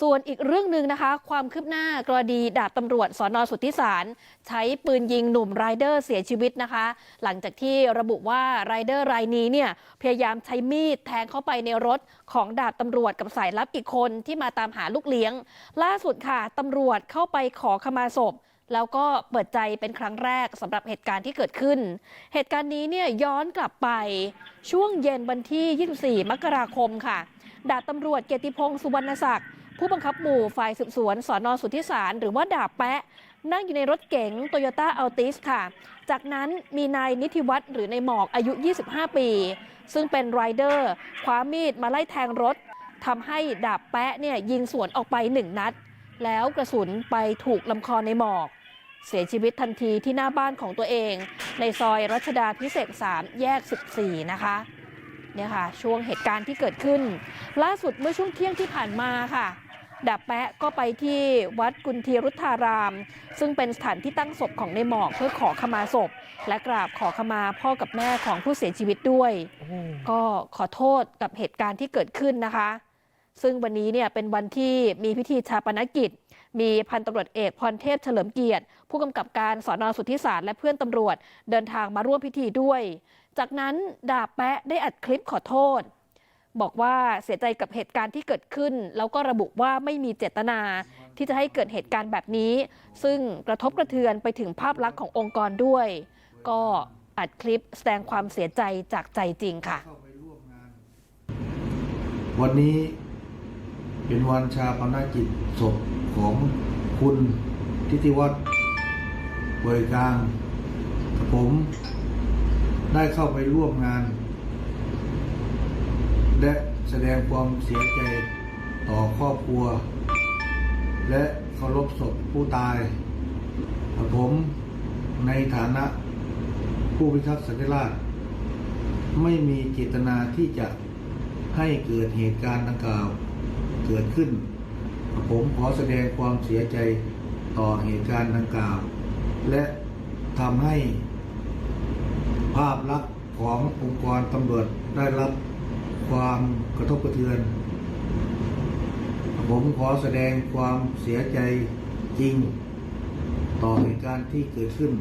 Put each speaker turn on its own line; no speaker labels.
ส่วนอีกเรื่องหนึ่งนะคะ ความคืบหน้ากรณีดาบตำรวจสอนอสุทธิสาร ใช้ปืนยิงหนุ่มไรเดอร์เสียชีวิตนะคะ หลังจากที่ระบุว่าไรเดอร์รายนี้เนี่ยพยายามใช้มีดแทงเข้าไปในรถของดาบตำรวจกับสายลับอีกคนที่มาตามหาลูกเลี้ยง ล่าสุดค่ะตำรวจเข้าไปขอขมาศพแล้วก็เปิดใจเป็นครั้งแรกสำหรับเหตุการณ์ที่เกิดขึ้น เหตุการณ์นี้เนี่ยย้อนกลับไปช่วงเย็นวันที่ 24 มกราคมค่ะ ดาบตำรวจเกียรติพงศ์สุวรรณศักดิ์ผู้บังคับหมู่ฝ่ายสืบสวนสอนอสุทธิสาร หรือว่าดาบแปะ นั่งอยู่ในรถเก๋งโตโยต้าอัลติสค่ะ จากนั้นมีนายนิติวัฒน์หรือในหมอกอายุ 25 ปี ซึ่งเป็นไรเดอร์คว้ามีดมาไล่แทงรถทำให้ดาบแปะเนี่ยยิงสวนออกไปหนึ่งนัด แล้วกระสุนไปถูกลำคอในหมอก เสียชีวิตทันทีที่หน้าบ้านของตัวเอง ในซอยรัชดาพิเศษ 3 แยก 14 นะคะ เนี่ยค่ะช่วงเหตุการณ์ที่เกิดขึ้น ล่าสุดเมื่อช่วงเที่ยงที่ผ่านมาค่ะดาบแปะก็ไปที่วัดกุนทีรุทธาราม ซึ่งเป็นสถานที่ตั้งศพของในหมอกเพื่อขอขมาศพ และกราบขอขมาพ่อกับแม่ของผู้เสียชีวิตด้วย ก็ขอโทษกับเหตุการณ์ที่เกิดขึ้นนะคะ ซึ่งวันนี้เนี่ยเป็นวันที่มีพิธีชาปนกิจ มีพันตำรวจเอกพรเทพเฉลิมเกียรติ ผู้กำกับการสอนอสุทธิสารและเพื่อนตำรวจเดินทางมาร่วมพิธีด้วย จากนั้นดาบแปะได้อัดคลิปขอโทษ บอกว่าเสียใจกับเหตุการณ์ที่เกิดขึ้น แล้วก็ระบุว่าไม่มีเจตนา ที่จะให้เกิดเหตุการณ์แบบนี้ ซึ่งกระทบกระเทือนไปถึงภาพลักษณ์ขององค์กรด้วย ก็อัดคลิปแสดงความเสียใจจากใจจริงค่ะ
วันนี้เป็นวันชาปนกิจศพของคุณทิติวัฒน์บริการผม ได้เข้าไปร่วมงาน และแสดงความเสียใจต่อครอบครัว และเคารพศพผู้ตาย ผมในฐานะผู้พิทักษ์สันติราษฎร์ไม่มีเจตนาที่จะให้เกิดเหตุการณ์ดังกล่าวเกิดขึ้น ผมขอแสดงความเสียใจต่อเหตุการณ์ดังกล่าว และทำให้ ภาพลักษณ์ขององค์กรตำรวจได้รับความกระทบกระเทือน ผมขอแสดงความเสียใจจริง ต่อเหตุการณ์ที่เกิดขึ้น